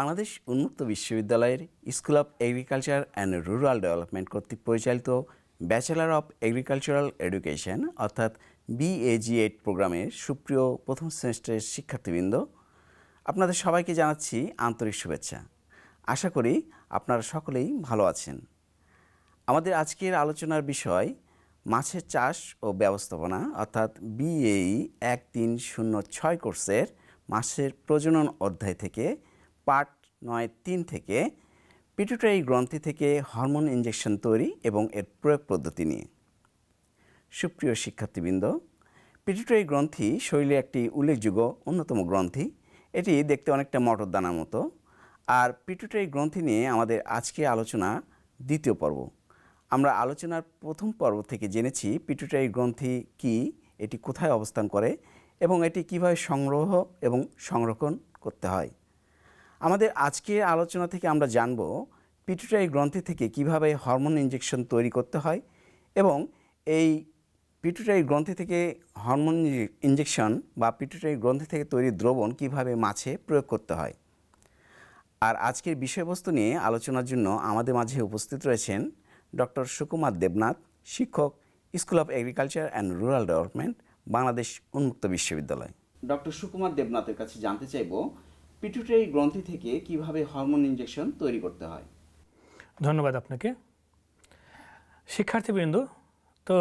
বাংলাদেশ উন্মুক্ত বিশ্ববিদ্যালয়ের school of agriculture and rural development কর্তৃক পরিচালিত ব্যাচেলার অফ এগ্রিকালচারাল এডুকেশন, অর্থাৎ বিএজি এইট প্রোগ্রামের সুপ্রিয় প্রথম সেমিস্টারের শিক্ষার্থীবৃন্দ, আপনাদের সবাইকে জানাচ্ছি আন্তরিক শুভেচ্ছা। আশা করি আপনারা সকলেই ভালো আছেন। আমাদের আজকের আলোচনার বিষয় মাছের চাষ ও ব্যবস্থাপনা, অর্থাৎ বিএই এক তিন শূন্য ছয় কোর্সের মাছের প্রজনন অধ্যায় থেকে পার্ট নয়, তিন থেকে পিটুটারি গ্রন্থি থেকে হরমোন ইঞ্জেকশন তৈরি এবং এর প্রয়োগ পদ্ধতি নিয়ে। সুপ্রিয় শিক্ষার্থীবৃন্দ, পিটুটারি গ্রন্থি শরীরে একটি উল্লেখযোগ্য অন্যতম গ্রন্থি। এটি দেখতে অনেকটা মটর দানার মতো। আর পিটুটারি গ্রন্থি নিয়ে আমাদের আজকে আলোচনা দ্বিতীয় পর্ব। আমরা আলোচনার প্রথম পর্ব থেকে জেনেছি পিটুটারি গ্রন্থি কি, এটি কোথায় অবস্থান করে এবং এটি কীভাবে সংগ্রহ এবং সংরক্ষণ করতে হয়। আমাদের আজকের আলোচনা থেকে আমরা জানব পিটুটারি গ্রন্থি থেকে কীভাবে হরমোন ইঞ্জেকশন তৈরি করতে হয় এবং এই পিটুটারি গ্রন্থি থেকে হরমোন ইঞ্জেকশন বা পিটুটারি গ্রন্থি থেকে তৈরি দ্রবণ কীভাবে মাছে প্রয়োগ করতে হয়। আর আজকের বিষয়বস্তু নিয়ে আলোচনার জন্য আমাদের মাঝে উপস্থিত রয়েছেন ডক্টর সুকুমার দেবনাথ, শিক্ষক, school of agriculture and rural development, Bangladesh উন্মুক্ত বিশ্ববিদ্যালয়। ডক্টর সুকুমার দেবনাথের কাছে জানতে চাইব পিটুটারি গ্রন্থি থেকে কীভাবে হরমোন ইঞ্জেকশন তৈরি করতে হয়? ধন্যবাদ আপনাকে। শিক্ষার্থীবৃন্দ, তো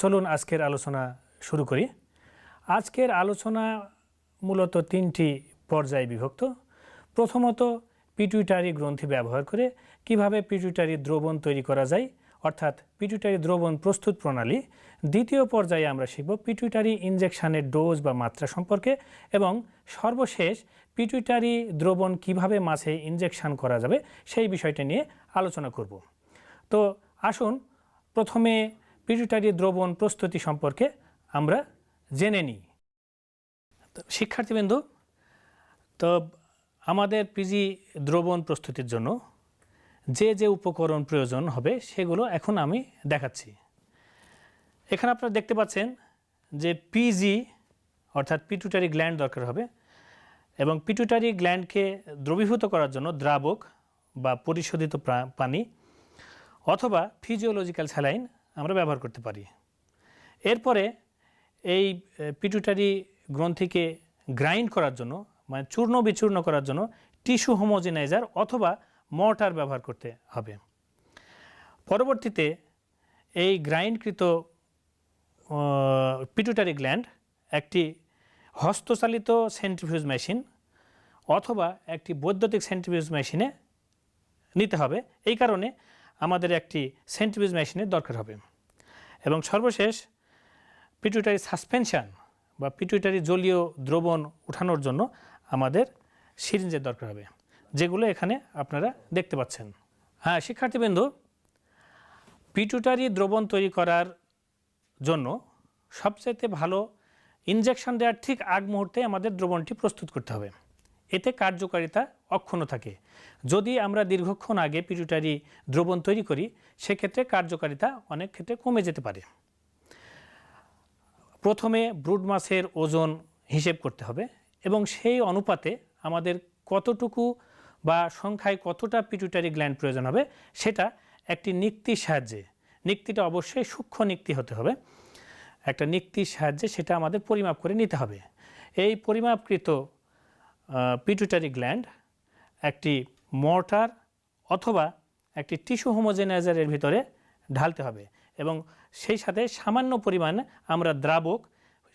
চলুন আজকের আলোচনা শুরু করি। আজকের আলোচনা মূলত তিনটি পর্যায়ে বিভক্ত। প্রথমত পিটুইটারি গ্রন্থি ব্যবহার করে কীভাবে পিটুইটারি দ্রবণ তৈরি করা যায়, অর্থাৎ পিটুইটারি দ্রবণ প্রস্তুত প্রণালী। দ্বিতীয় পর্যায়ে আমরা শিখব পিটুইটারি ইনজেকশনের ডোজ বা মাত্রা সম্পর্কে এবং সর্বশেষ পিটুইটারি দ্রবণ কীভাবে মাছে ইনজেকশন করা যাবে সেই বিষয়টা নিয়ে আলোচনা করব। তো আসুন, প্রথমে পিটুইটারি দ্রবণ প্রস্তুতি সম্পর্কে আমরা জেনে নিই। তো শিক্ষার্থীবৃন্দ, তো আমাদের পিজি দ্রবণ প্রস্তুতির জন্য যে যে উপকরণ প্রয়োজন হবে সেগুলো এখন আমি দেখাচ্ছি। এখানে আপনারা দেখতে পাচ্ছেন যে পিজি অর্থাৎ পিটুটারি গ্ল্যান্ড দরকার হবে এবং পিটুটারি গ্ল্যান্ডকে দ্রবীভূত করার জন্য দ্রাবক বা পরিশোধিত পানি অথবা ফিজিওলজিক্যাল স্যালাইন আমরা ব্যবহার করতে পারি। এরপরে এই পিটুটারি গ্রন্থিকে গ্রাইন্ড করার জন্য মানে চূর্ণ বিচূর্ণ করার জন্য টিস্যু হোমোজেনাইজার অথবা মর্টার ব্যবহার করতে হবে। পরবর্তীতে এই গ্রাইন্ডকৃত পিটুটারি গ্ল্যান্ড একটি হস্তচালিত সেন্ট্রিফিউজ মেশিন অথবা একটি বৈদ্যুতিক সেন্ট্রিফিউজ মেশিনে নিতে হবে। এই কারণে আমাদের একটি সেন্ট্রিফিউজ মেশিনের দরকার হবে। এবং সর্বশেষ পিটুইটারি সাসপেনশন বা পিটুইটারি জলীয় দ্রবণ উঠানোর জন্য আমাদের সিরিঞ্জের দরকার হবে, যেগুলো এখানে আপনারা দেখতে পাচ্ছেন। হ্যাঁ শিক্ষার্থীবৃন্দ পিটুটারি দ্রবণ তৈরি করার জন্য সবচাইতে ভালো ইনজেকশন দেওয়ার ঠিক আগ মুহূর্তে আমাদের দ্রবণটি প্রস্তুত করতে হবে। এতে কার্যকারিতা অক্ষুণ্ণ থাকে। যদি আমরা দীর্ঘক্ষণ আগে পিটুটারি দ্রবণ তৈরি করি, সেক্ষেত্রে কার্যকারিতা অনেক ক্ষেত্রে কমে যেতে পারে। প্রথমে ব্রুড মাছের ওজন হিসেব করতে হবে এবং সেই অনুপাতে আমাদের কতটুকু বা সংখ্যায় কতটা পিটুটারি গ্ল্যান্ড প্রয়োজন হবে, সেটা একটি নিক্তির সাহায্যে, নিক্তিটা অবশ্যই সূক্ষ্ম নিক্তি হতে হবে। একটা নিক্তির সাহায্যে সেটা আমাদের পরিমাপ করে নিতে হবে। এই পরিমাপকৃত পিটুটারি গ্ল্যান্ড একটি মর্টার অথবা একটি টিস্যু হোমোজেনাইজারের ভিতরে ঢালতে হবে এবং সেই সাথে সামান্য পরিমাণে আমরা দ্রাবক,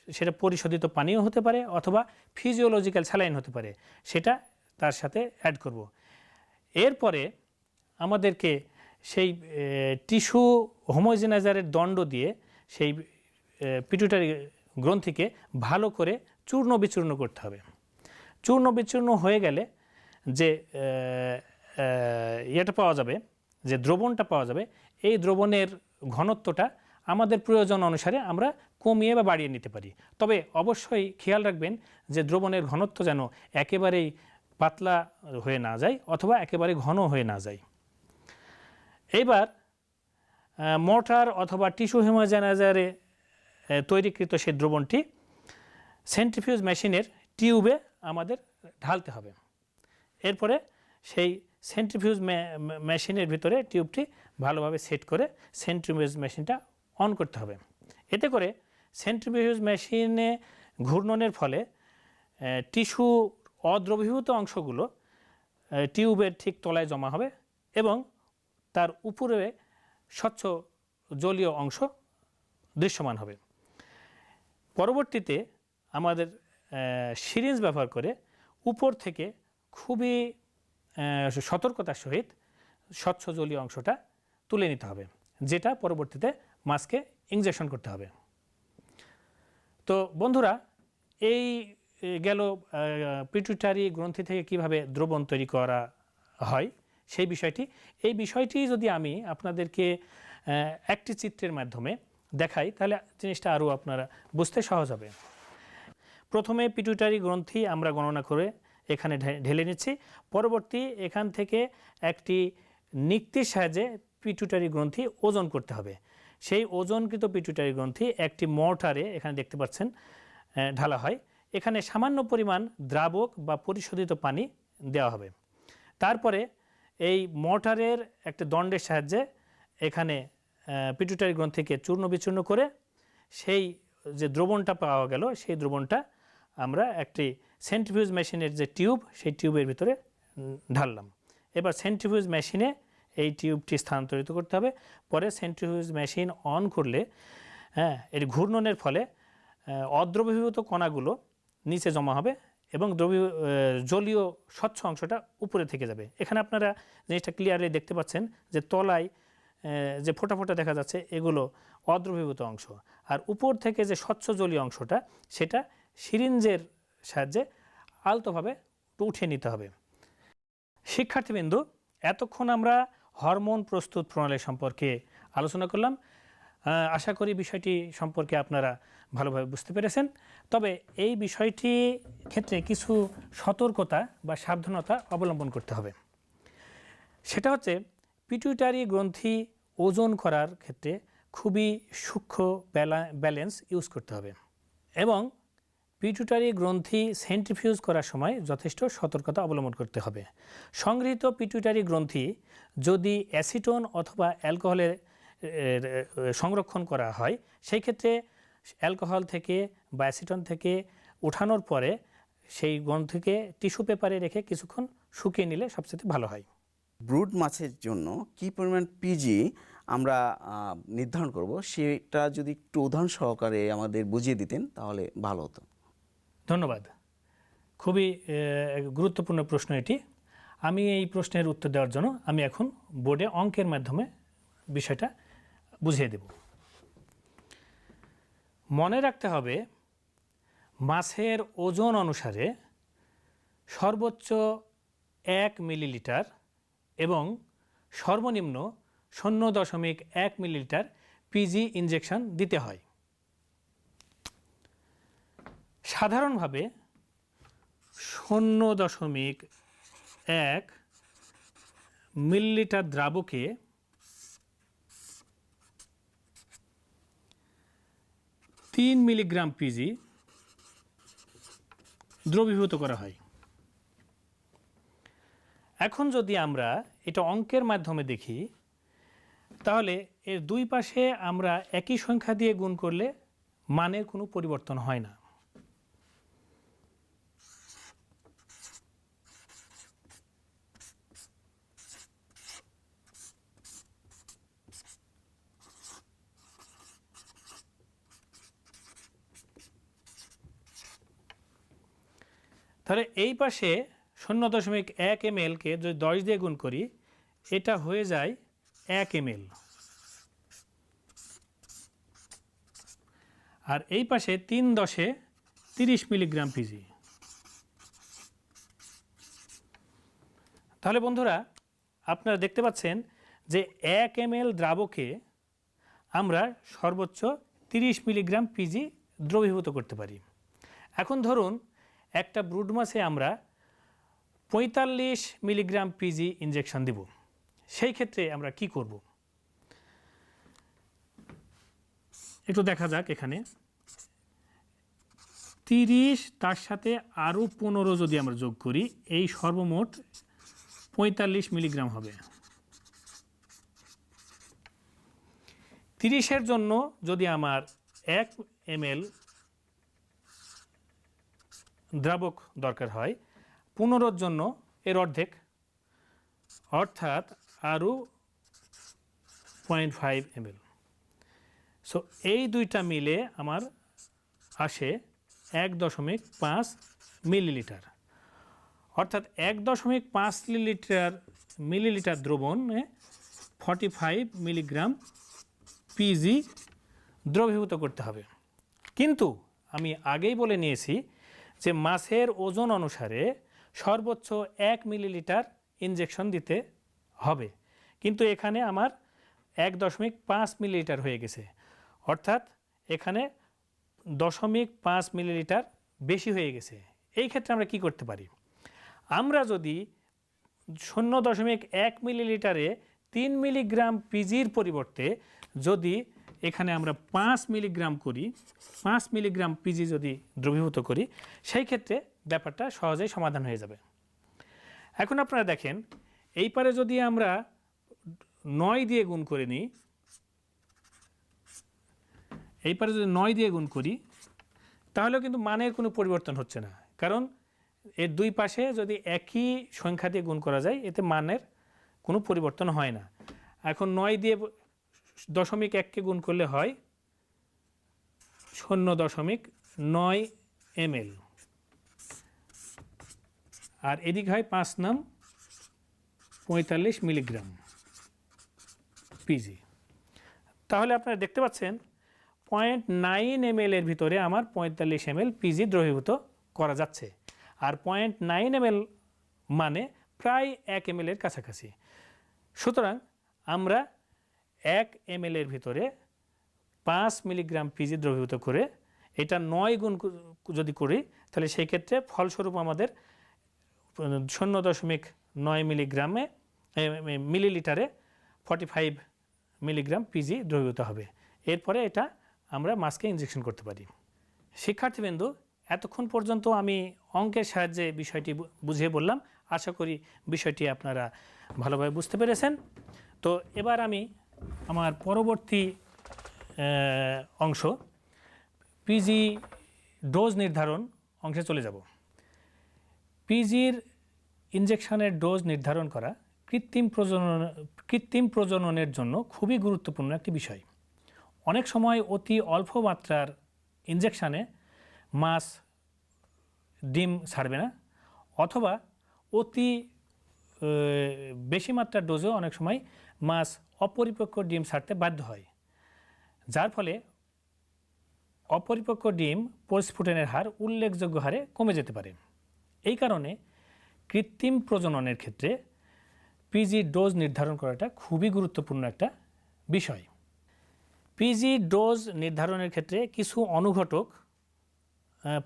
সেটা পরিশোধিত পানীয় হতে পারে অথবা ফিজিওলজিক্যাল স্যালাইন হতে পারে, সেটা তার সাথে অ্যাড করব। এরপরে আমাদেরকে সেই টিস্যু হোমোজেনাইজারের দণ্ড দিয়ে সেই পিটুটারি গ্রন্থিকে ভালো করে চূর্ণ বিচূর্ণ করতে হবে। চূর্ণ বিচূর্ণ হয়ে গেলে যে ইয়েটা পাওয়া যাবে, যে দ্রবণটা পাওয়া যাবে, এই দ্রবণের ঘনত্বটা আমাদের প্রয়োজন অনুসারে আমরা কমিয়ে বা বাড়িয়ে নিতে পারি। তবে অবশ্যই খেয়াল রাখবেন যে দ্রবণের ঘনত্ব যেন একেবারেই পাতলা হয়ে না যায় অথবা একেবারে ঘন হয়ে না যায়। এইবার মোটার অথবা টিস্যু হেমোজেনাইজারে তৈরিকৃত সেই দ্রবণটি সেন্ট্রিফিউজ মেশিনের টিউবে আমাদের ঢালতে হবে। এরপরে সেই সেন্ট্রিফিউজ মেশিনের ভিতরে টিউবটি ভালোভাবে সেট করে সেন্ট্রিফিউজ মেশিনটা অন করতে হবে। এতে করে সেন্ট্রিফিউজ মেশিনে ঘূর্ণনের ফলে টিস্যু অদ্রবীভূত অংশগুলো টিউবের ঠিক তলায় জমা হবে এবং তার উপরে স্বচ্ছ জলীয় অংশ দৃশ্যমান হবে। পরবর্তীতে আমাদের সিরিঞ্জ ব্যবহার করে উপর থেকে খুবই সতর্কতার সহিত স্বচ্ছ জলীয় অংশটা তুলে নিতে হবে, যেটা পরবর্তীতে মাছকে ইনজেকশন করতে হবে। তো বন্ধুরা, এই গেল পিটুটারি গ্রন্থি থেকে কীভাবে দ্রবণ তৈরি করা হয়, সেই বিষয়টি। এই বিষয়টি যদি আমি আপনাদেরকে একটি চিত্রের মাধ্যমে দেখাই, তাহলে জিনিসটা আরও আপনারা বুঝতে সহজ হবে। প্রথমে পিটুইটারি গ্রন্থি আমরা গণনা করে এখানে ঢেলে নিচ্ছি। পরবর্তী এখান থেকে একটি নিক্তির সাহায্যে পিটুইটারি গ্রন্থি ওজন করতে হবে। সেই ওজনকৃত পিটুইটারি গ্রন্থি একটি মর্টারে এখানে দেখতে পাচ্ছেন ঢালা হয়। এখানে সামান্য পরিমাণ দ্রাবক বা পরিশোধিত পানি দেওয়া হবে। তারপরে এই মর্টারের একটা দণ্ডের সাহায্যে এখানে পিটুটারি গ্রন্থিকে চূর্ণ বিচূর্ণ করে সেই যে দ্রবণটা পাওয়া গেল, সেই দ্রবণটা আমরা একটি সেন্ট্রিফিউজ মেশিনের যে টিউব সেই টিউবের ভিতরে ঢাললাম। এবার সেন্ট্রিফিউজ মেশিনে এই টিউবটি স্থানান্তরিত করতে হবে। পরে সেন্ট্রিফিউজ মেশিন অন করলে হ্যাঁ এর ঘূর্ণনের ফলে অদ্রবীভূত কণাগুলো নিচে জমা হবে এবং দ্রবী জলীয় স্বচ্ছ অংশটা উপরে থেকে যাবে। এখানে আপনারা জিনিসটা ক্লিয়ারলি দেখতে পাচ্ছেন যে তলায় যে ফোঁটা ফোঁটা দেখা যাচ্ছে, এগুলো অদ্রবীভূত অংশ। আর উপর থেকে যে স্বচ্ছ জলীয় অংশটা, সেটা সিরিঞ্জের সাহায্যে আলতোভাবে উঠিয়ে নিতে হবে। শিক্ষার্থীবৃন্দু, এতক্ষণ আমরা হরমোন প্রস্তুত প্রণালী সম্পর্কে আলোচনা করলাম। আশা করি বিষয়টি সম্পর্কে আপনারা ভালোভাবে বুঝতে পেরেছেন। তবে এই বিষয়টি ক্ষেত্রে কিছু সতর্কতা বা সাবধানতা অবলম্বন করতে হবে। সেটা হচ্ছে, পিটুইটারি গ্রন্থি ওজন করার ক্ষেত্রে খুবই সূক্ষ্ম ব্যালা- ব্যালেন্স ইউজ করতে হবে। এবং পিটুটারি গ্রন্থি সেন্ট্রিফিউজ করার সময় যথেষ্ট সতর্কতা অবলম্বন করতে হবে। সংগৃহীত পিটুইটারি গ্রন্থি যদি অ্যাসিটোন অথবা অ্যালকোহলে এ, এ, সংরক্ষণ করা হয় সেই ক্ষেত্রে অ্যালকোহল থেকে বা অ্যাসিটন থেকে উঠানোর পরে সেই গ্রন্থিকে টিস্যু পেপারে রেখে কিছুক্ষণ শুকিয়ে নিলে সবচেয়ে ভালো হয়। ব্রুড মাছের জন্য কি পরিমাণ পিজি আমরা নির্ধারণ করব সেটা যদি একটু উদাহরণ সহকারে আমাদের বুঝিয়ে দিতেন তাহলে ভালো হতো। ধন্যবাদ। খুবই গুরুত্বপূর্ণ প্রশ্ন এটি। আমি এই প্রশ্নের উত্তর দেওয়ার জন্য আমি এখন বোর্ডে অঙ্কের মাধ্যমে বিষয়টা বুঝিয়ে দেব। মনে রাখতে হবে মাছের ওজন অনুসারে সর্বোচ্চ এক মিলিলিটার এবং সর্বনিম্ন শূন্য দশমিক এক মিলিলিটার পিজি ইনজেকশন দিতে হয়। সাধারণভাবে শূন্য দশমিক এক মিলিলিটার দ্রাবকে তিন মিলিগ্রাম পিজি দ্রবীভূত করা হয়। এখন যদি আমরা এটা অঙ্কের মাধ্যমে দেখি, তাহলে এর দুই পাশে আমরা একই সংখ্যা দিয়ে গুণ করলে মানের কোনো পরিবর্তন হয় না। তাহলে এই পাশে শূন্য দশমিক এক এম এলকে যদি দশ দিয়ে গুণ করি, এটা হয়ে যায় এক এম আর এই পাশে তিন দশে তিরিশ মিলিগ্রাম পিজি তাহলে বন্ধুরা, আপনারা দেখতে পাচ্ছেন যে এক এম দ্রাবকে আমরা সর্বোচ্চ তিরিশ মিলিগ্রাম পিজি দ্রবীভূত করতে পারি। এখন ধরুন একটা ব্রুড মাছে আমরা পঁয়তাল্লিশ মিলিগ্রাম পিজি ইনজেকশন দেব। সেই ক্ষেত্রে আমরা কি করব? একটু দেখা যাক এখানে। তিরিশ, তার সাথে আরও পনেরো যদি আমরা যোগ করি, এই সর্বমোট পঁয়তাল্লিশ মিলিগ্রাম হবে। তিরিশের জন্য যদি আমার এক এমএল দ্রাবক দরকার হয়। পনেরোর জন্য এর অর্ধেক। অর্থাৎ আরও পয়েন্ট ফাইভ এমএল। সো এই দুইটা মিলে আমার আসে এক দশমিক পাঁচ মিলিলিটার। অর্থাৎ এক দশমিক পাঁচ লিটার মিলিলিটার দ্রবণে forty five milligram P G দ্রবীভূত করতে হবে। কিন্তু আমি আগেই বলে নিয়েছি যে মাছের ওজন অনুসারে সর্বোচ্চ এক মিলিলিটার ইনজেকশন দিতে হবে। কিন্তু এখানে আমার এক দশমিক পাঁচ মিলিলিটার হয়ে গেছে। অর্থাৎ এখানে দশমিক পাঁচ মিলিলিটার বেশি হয়ে গেছে। এই ক্ষেত্রে আমরা কি করতে পারি? আমরা যদি শূন্য দশমিক এক মিলিলিটারে তিন মিলিগ্রাম পিজির পরিবর্তে যদি এখানে আমরা পাঁচ মিলিগ্রাম করি, পাঁচ মিলিগ্রাম পিজি যদি দ্রবীভূত করি, সেই ক্ষেত্রে ব্যাপারটা সহজেই সমাধান হয়ে যাবে। এখন আপনারা দেখেন, এই পারে যদি আমরা নয় দিয়ে গুণ করে নিই, এই পারে যদি নয় দিয়ে গুণ করি, তাহলেও কিন্তু মানের কোনো পরিবর্তন হচ্ছে না। কারণ এর দুই পাশে যদি একই সংখ্যা দিয়ে গুণ করা যায়, এতে মানের কোনো পরিবর্তন হয় না। এখন নয় দিয়ে দশমিক এককে গুণ করলে হয় শূন্য দশমিক নয় এমএল। আর এদিক হয় পাঁচ নাম পঁয়তাল্লিশ মিলিগ্রাম পিজি। তাহলে আপনারা দেখতে পাচ্ছেন, পয়েন্ট নাইন এম এর ভিতরে আমার পঁয়তাল্লিশ এম পিজি দ্রবীভূত করা যাচ্ছে। আর পয়েন্ট নাইন এম মানে প্রায় এক এম এর কাছাকাছি। সুতরাং আমরা এক এম এর ভিতরে পাঁচ মিলিগ্রাম পিজি দ্রবীভূত করে এটা নয় গুণ যদি করি, তাহলে সেই ক্ষেত্রে ফলস্বরূপ আমাদের শূন্য দশমিক নয় মিলিগ্রামে মিলিলিটারে forty five milligram P G দ্রবীভূত হবে। এরপরে এটা আমরা মাছকে ইনজেকশন করতে পারি। শিক্ষার্থীবৃন্দু, এতক্ষণ পর্যন্ত আমি অঙ্কের সাহায্যে বিষয়টি বুঝিয়ে বললাম। আশা করি বিষয়টি আপনারা ভালোভাবে বুঝতে পেরেছেন। তো এবার আমি আমার পরবর্তী অংশ। পিজি ডোজ নির্ধারণ অংশে চলে যাব। পিজির ইনজেকশনের ডোজ নির্ধারণ করা কৃত্রিম প্রজনন, কৃত্রিম প্রজননের জন্য খুবই গুরুত্বপূর্ণ একটি বিষয়। অনেক সময় অতি অল্প মাত্রার ইনজেকশানে মাছ, ডিম ছাড়বে না, অথবা অতি বেশি মাত্রার ডোজেও অনেক সময় মাছ অপরিপক্ক ডিম ছাড়তে বাধ্য হয়। যার ফলে অপরিপক্ক ডিম পরিস্ফুটনের হার উল্লেখযোগ্য হারে কমে যেতে পারে। এই কারণে কৃত্রিম প্রজননের ক্ষেত্রে পিজি ডোজ নির্ধারণ করাটা খুবই গুরুত্বপূর্ণ একটা বিষয়। পিজি ডোজ নির্ধারণের ক্ষেত্রে কিছু অনুঘটক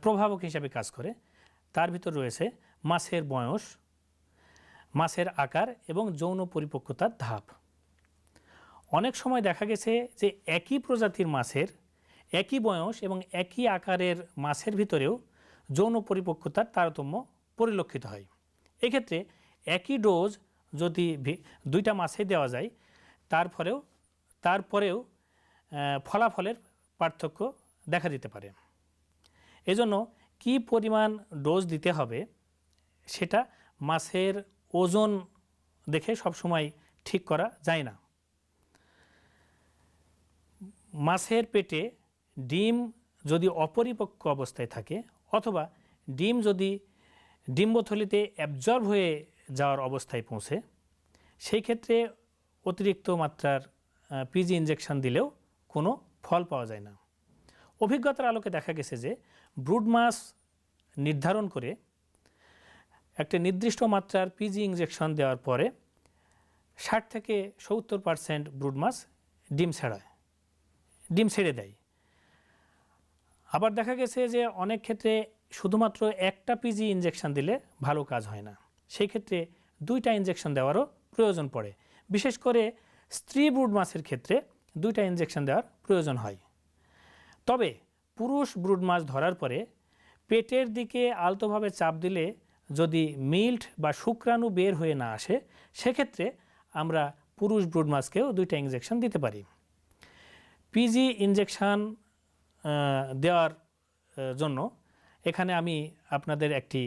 প্রভাবক হিসাবে কাজ করে। তার ভিতর রয়েছে মাছের বয়স মাছের আকার এবং যৌন পরিপক্কতার ধাপ। অনেক সময় দেখা গেছে যে একই প্রজাতির মাছের একই বয়স এবং একই আকারের মাছের ভিতরেও যৌন পরিপক্কতার তারতম্য পরিলক্ষিত হয়। এক্ষেত্রে একই ডোজ যদি দুইটা মাছে দেওয়া যায়, তারপরেও তারপরেও ফলাফলের পার্থক্য দেখা দিতে পারে। এজন্য কি পরিমাণ ডোজ দিতে হবে, সেটা মাছের ওজন দেখে সবসময় ঠিক করা যায় না। মাছের পেটে ডিম যদি অপরিপক্ক অবস্থায় থাকে অথবা ডিম যদি ডিম্বথলিতে অ্যাবজর্ব হয়ে যাওয়ার অবস্থায় পৌঁছে, সেই ক্ষেত্রে অতিরিক্ত মাত্রার পিজি ইনজেকশন দিলেও কোনো ফল পাওয়া যায় না। অভিজ্ঞতার আলোকে দেখা গেছে যে ব্রুড মাছ নির্ধারণ করে একটা নির্দিষ্ট মাত্রার পিজি ইনজেকশন দেওয়ার পরে ষাট থেকে সত্তর পার্সেন্ট ব্রুড মাছ ডিম ছাড়ায়, ডিম ছেড়ে দেয়। আবার দেখা গেছে যে অনেক ক্ষেত্রে শুধুমাত্র একটা পিজি ইনজেকশন দিলে ভালো কাজ হয় না। সেই ক্ষেত্রে দুইটা ইনজেকশন দেওয়ারও প্রয়োজন পড়ে। বিশেষ করে স্ত্রী ব্রুড মাছের ক্ষেত্রে দুইটা ইনজেকশন দেওয়ার প্রয়োজন হয়। তবে পুরুষ ব্রুড মাছ ধরার পরে পেটের দিকে আলতোভাবে চাপ দিলে যদি মিল্ট বা শুক্রাণু বের হয়ে না আসে, সেক্ষেত্রে আমরা পুরুষ ব্রুড মাছকেও দুইটা ইঞ্জেকশন দিতে পারি। পিজি ইনজেকশান দেওয়ার জন্য এখানে আমি আপনাদের একটি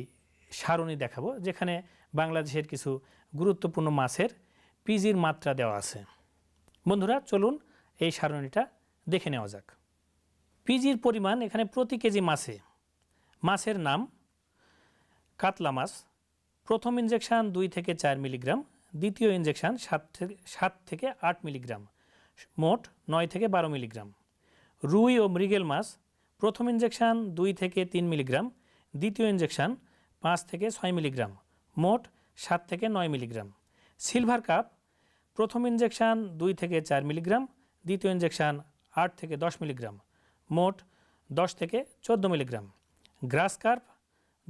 সারণী দেখাবো, যেখানে বাংলাদেশের কিছু গুরুত্বপূর্ণ মাছের পিজির মাত্রা দেওয়া আছে। বন্ধুরা, চলুন এই সারণীটা দেখে নেওয়া যাক। পিজির পরিমাণ এখানে প্রতি কেজি মাছে, মাছের নাম কাতলা মাছ, প্রথম ইনজেকশান দুই থেকে চার মিলিগ্রাম দ্বিতীয় ইনজেকশান সাত থেকে সাত থেকে আট মিলিগ্রাম মোট নয় থেকে বারো মিলিগ্রাম রুই ও মৃগেল মাছ, প্রথম ইনজেকশান দুই থেকে তিন মিলিগ্রাম দ্বিতীয় ইনজেকশান পাঁচ থেকে ছয় মিলিগ্রাম মোট সাত থেকে নয় মিলিগ্রাম সিলভার কাপ, প্রথম ইনজেকশান দুই থেকে চার মিলিগ্রাম দ্বিতীয় ইনজেকশান আট থেকে দশ মিলিগ্রাম মোট দশ থেকে চোদ্দ মিলিগ্রাম গ্রাস কার্প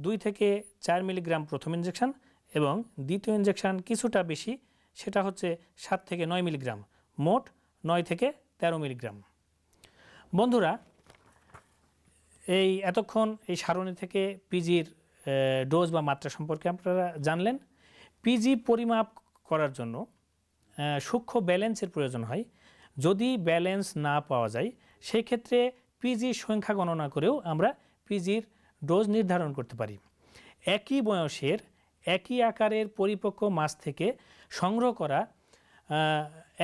দুই থেকে চার মিলিগ্রাম প্রথম ইনজেকশান এবং দ্বিতীয় ইনজেকশান কিছুটা বেশি, সেটা হচ্ছে সাত থেকে নয় মিলিগ্রাম, মোট নয় থেকে তেরো মিলিগ্রাম। বন্ধুরা, এই এতক্ষণ এই সারণী থেকে পিজির ডোজ বা মাত্রা সম্পর্কে আপনারা জানলেন। পিজি পরিমাপ করার জন্য সূক্ষ্ম ব্যালেন্সের প্রয়োজন হয়। যদি ব্যালেন্স না পাওয়া যায় সেই ক্ষেত্রে পিজির সংখ্যা গণনা করেও আমরা পিজির ডোজ নির্ধারণ করতে পারি। একই বয়সের, একই আকারের পরিপক্ক মাছ থেকে সংগ্রহ করা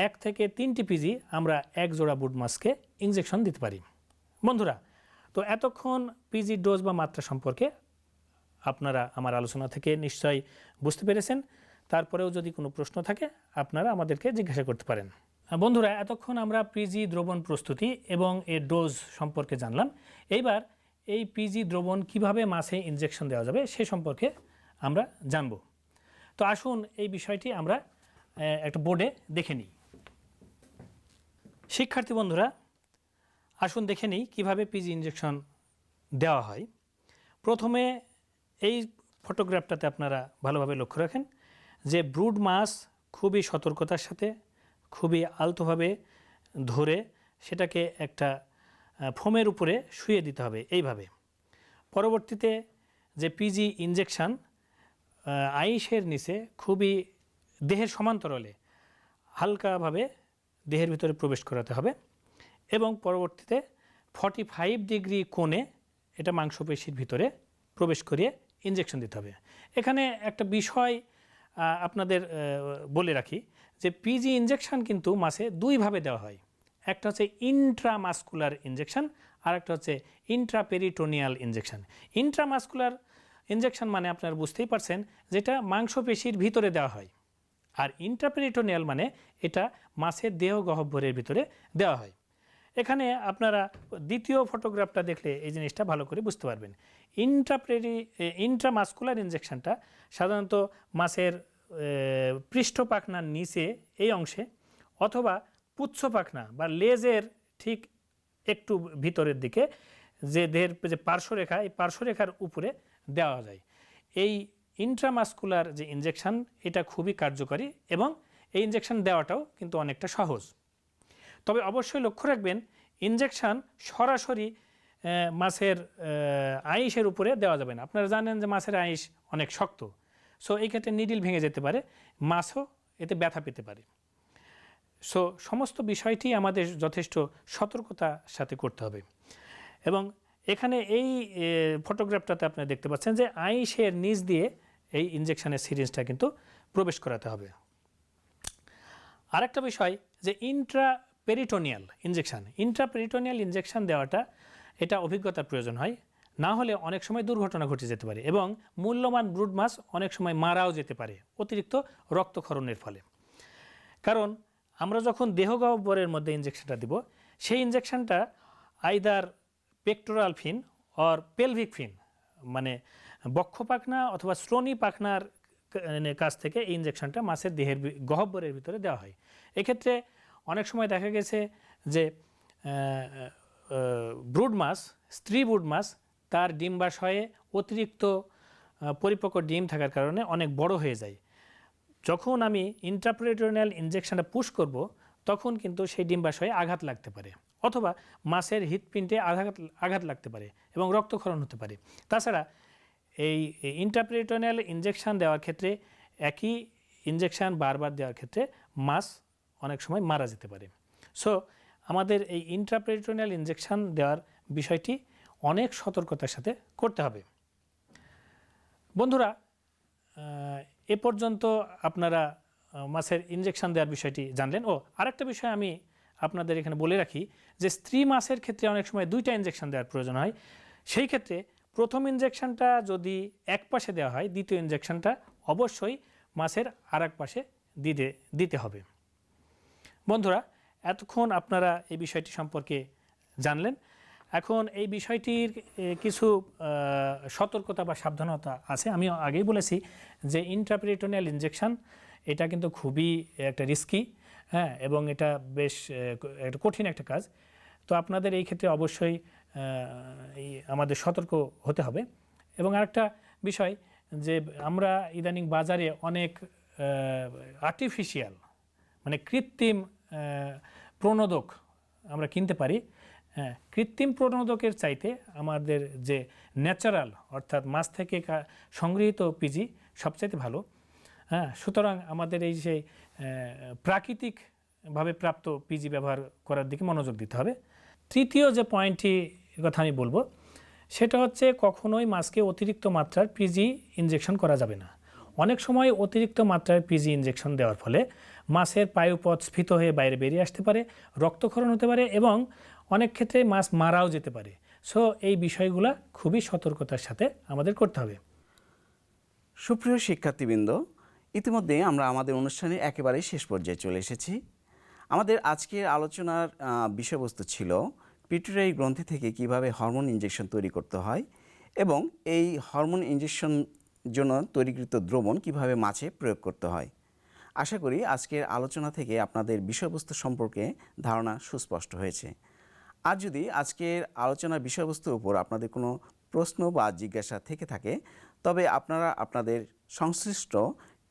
এক থেকে তিনটি পিজি আমরা এক জোড়া বুট মাছকে ইঞ্জেকশন দিতে পারি। বন্ধুরা, তো এতক্ষণ পিজি ডোজ বা মাত্রা সম্পর্কে আপনারা আমার আলোচনা থেকে নিশ্চয়ই বুঝতে পেরেছেন। তারপরেও যদি কোনো প্রশ্ন থাকে, আপনারা আমাদেরকে জিজ্ঞাসা করতে পারেন। বন্ধুরা, এতক্ষণ আমরা পিজি দ্রবণ প্রস্তুতি এবং এর ডোজ সম্পর্কে জানলাম। এইবার এই পিজি দ্রবণ কীভাবে মাছে ইনজেকশন দেওয়া যাবে সে সম্পর্কে আমরা জানব। তো আসুন এই বিষয়টি আমরা একটা বোর্ডে দেখে নিই। শিক্ষার্থী বন্ধুরা, আসুন দেখে নিই কীভাবে পিজি ইনজেকশন দেওয়া হয়। প্রথমে এই ফটোগ্রাফটাতে আপনারা ভালোভাবে লক্ষ্য রাখেন যে ব্রুড মাছ খুবই সতর্কতার সাথে, খুবই আলতোভাবে ধরে সেটাকে একটা ফোমের উপরে শুয়ে দিতে হবে এইভাবে। পরবর্তীতে যে পিজি ইনজেকশান আইসের নিচে খুবই দেহের সমান্তরালে হালকাভাবে দেহের ভিতরে প্রবেশ করাতে হবে এবং পরবর্তীতে ফর্টি ফাইভ ডিগ্রি কোণে এটা মাংসপেশির ভিতরে প্রবেশ করিয়ে ইনজেকশন দিতে হবে। এখানে একটা বিষয় আপনাদের বলে রাখি যে পিজি ইনজেকশন কিন্তু মাসে দুইভাবে দেওয়া হয়। একটা হচ্ছে ইন্ট্রামাস্কুলার ইনজেকশন আর একটা হচ্ছে ইন্ট্রাপেরিটোনিয়াল ইনজেকশন ইন্ট্রামাসকুলার ইনজেকশন মানে আপনারা বুঝতেই পারছেন যেটা মাংসপেশির ভিতরে দেওয়া হয়। আর ইন্ট্রাপেরিটোনিয়াল মানে এটা মাছের দেহ গহ্বরের ভিতরে দেওয়া হয়। এখানে আপনারা দ্বিতীয় ফটোগ্রাফটা দেখলে এই জিনিসটা ভালো করে বুঝতে পারবেন। ইন্ট্রাপ্রেরি ইন্ট্রামাসকুলার ইনজেকশনটা সাধারণত মাছের এ, পৃষ্ঠ পাখনার নিচে এই অংশে অথবা পুচ্ছ পাখনা বা লেজের ঠিক একটু ভিতরের দিকে যে দেহের যে পার্শ্বরেখা এই পার্শ্বরেখার উপরে দেওয়া যায়। এই ইন্ট্রামাসকুলার যে ইনজেকশন এটা খুবই কার্যকরী এবং এই ইনজেকশন দেওয়াটাও কিন্তু অনেকটা সহজ। তবে অবশ্যই লক্ষ্য রাখবেন ইঞ্জেকশান সরাসরি মাছের আইসের উপরে দেওয়া যাবে না। আপনারা জানেন যে মাছের আইস অনেক শক্ত। সো এই ক্ষেত্রে নিডিল ভেঙে যেতে পারে, মাছও এতে ব্যথা পেতে পারে। সো সমস্ত বিষয়টি আমাদের যথেষ্ট সতর্কতার সাথে করতে হবে। এবং এখানে এই ফটোগ্রাফটাতে আপনারা দেখতে পাচ্ছেন যে আইসের নিচ দিয়ে এই ইনজেকশনের সিরিঞ্জটা কিন্তু প্রবেশ করাতে হবে। আরেকটা বিষয় যে Intra peritoneal injection intraperitoneal injection দেওয়াটা এটা অভিজ্ঞতার প্রয়োজন হয়। না হলে অনেক সময় দুর্ঘটনা ঘটে যেতে পারে এবং মূল্যবান ব্রুড মাছ অনেক সময় মারাও যেতে পারে অতিরিক্ত রক্তক্ষরণের ফলে। কারণ আমরা যখন দেহগহ্বরের মধ্যে ইঞ্জেকশনটা দিব, সেই ইনজেকশনটা either pectoral fin or pelvic fin মানে বক্ষ পাখনা অথবা শ্রোণী পাখনার মানে কাছ থেকে এই ইনজেকশনটা মাছের দেহের গহ্বরের ভিতরে দেওয়া হয়। এক্ষেত্রে অনেক সময় দেখা গেছে যে ব্রুড মাছ, স্ত্রী ব্রুড মাছ, তার ডিম্বাশয়ে অতিরিক্ত পরিপক্ক ডিম থাকার কারণে অনেক বড় হয়ে যায়। যখন আমি ইন্ট্রাপ্রেটোনিয়াল ইনজেকশনটা পুশ করব, তখন কিন্তু সেই ডিম্বাশয়ে আঘাত লাগতে পারে, অথবা মাছের হৃৎপিণ্ডে আঘাত আঘাত লাগতে পারে এবং রক্তক্ষরণ হতে পারে। তাছাড়া এই ইন্টারপ্রেটনাল ইনজেকশন দেওয়ার ক্ষেত্রে, একই ইনজেকশন বারবার দেওয়ার ক্ষেত্রে মাছ অনেক সময় মারা যেতে পারে। সো আমাদের এই ইন্ট্রাপ্রেটনাল ইনজেকশন দেওয়ার বিষয়টি অনেক সতর্কতার সাথে করতে হবে। বন্ধুরা এ পর্যন্ত আপনারা মাছের ইনজেকশন দেওয়ার বিষয়টি জানলেন। ও, আরেকটা বিষয় আমি আপনাদের এখানে বলে রাখি যে, স্ত্রী মাছের ক্ষেত্রে অনেক সময় দুইটা ইনজেকশন দেওয়ার প্রয়োজন হয়। সেই ক্ষেত্রে প্রথম ইনজেকশনটা যদি এক পাশে দেওয়া হয়, দ্বিতীয় ইনজেকশনটা অবশ্যই মাছের আর এক পাশে দিতে দিতে হবে। বন্ধুরা, এতক্ষণ আপনারা এই বিষয়টি সম্পর্কে জানলেন। এখন এই বিষয়টির কিছু সতর্কতা বা সাবধানতা আছে। আমি আগেই বলেছি যে ইন্ট্রাপেরিটোনিয়াল ইনজেকশন এটা কিন্তু খুবই একটা রিস্কি হ্যাঁ এবং এটা বেশ একটা কঠিন একটা কাজ। তো আপনাদের এই ক্ষেত্রে অবশ্যই আমাদের সতর্ক হতে হবে। এবং আরেকটা বিষয় যে আমরা ইদানিং বাজারে অনেক আর্টিফিশিয়াল মানে কৃত্রিম প্রণোদক আমরা কিনতে পারি। হ্যাঁ কৃত্রিম প্রণোদকের চাইতে আমাদের যে ন্যাচারাল অর্থাৎ মাছ থেকে সংগৃহীত পিজি সবচাইতে ভালো। হ্যাঁ সুতরাং আমাদের এই আহ, প্রাকৃতিকভাবে প্রাপ্ত পিজি ব্যবহার করার দিকে মনোযোগ দিতে হবে। তৃতীয় যে পয়েন্টটি কথা আমি বলব সেটা হচ্ছে কখনোই মাছকে অতিরিক্ত মাত্রার পিজি ইনজেকশন করা যাবে না। অনেক সময় অতিরিক্ত মাত্রায় পিজি ইনজেকশন দেওয়ার ফলে মাছের পায়ুপথ স্ফীত হয়ে বাইরে বেরিয়ে আসতে পারে রক্তক্ষরণ হতে পারে এবং অনেক ক্ষেত্রে মাছ মারাও যেতে পারে। সো এই বিষয়গুলো খুবই সতর্কতার সাথে আমাদের করতে হবে। সুপ্রিয় শিক্ষার্থীবৃন্দ, ইতিমধ্যে আমরা আমাদের অনুষ্ঠানের একেবারে শেষ পর্যায়ে চলে এসেছি। আমাদের আজকের আলোচনার বিষয়বস্তু ছিল পিটুরারি গ্রন্থি থেকে কীভাবে হরমোন ইঞ্জেকশন তৈরি করতে হয় এবং এই হরমোন ইঞ্জেকশন জন্য তৈরিকৃত দ্রবণ কীভাবে মাছে প্রয়োগ করতে হয়। আশা করি আজকের আলোচনা থেকে আপনাদের বিষয়বস্তু সম্পর্কে ধারণা সুস্পষ্ট হয়েছে। আর যদি আজকের আলোচনার বিষয়বস্তুর উপর আপনাদের কোনো প্রশ্ন বা জিজ্ঞাসা থেকে থাকে, তবে আপনারা আপনাদের সংশ্লিষ্ট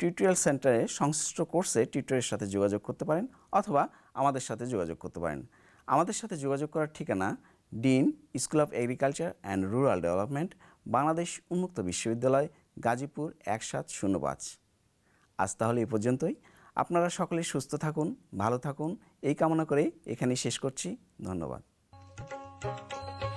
টিউটোরিয়াল সেন্টারে সংশ্লিষ্ট কোর্সে টিউটোরিয়ালের সাথে যোগাযোগ করতে পারেন অথবা আমাদের সাথে যোগাযোগ করতে পারেন। আমাদের সাথে যোগাযোগ করার ঠিকানা dean, school of agriculture and rural development, Bangladesh উন্মুক্ত বিশ্ববিদ্যালয়, গাজীপুর এক সাত শূন্য পাঁচ। আজ তাহলে এ পর্যন্তই। আপনারা সকলে সুস্থ থাকুন, ভালো থাকুন। এই কামনা করে এখানেই শেষ করছি। ধন্যবাদ। Música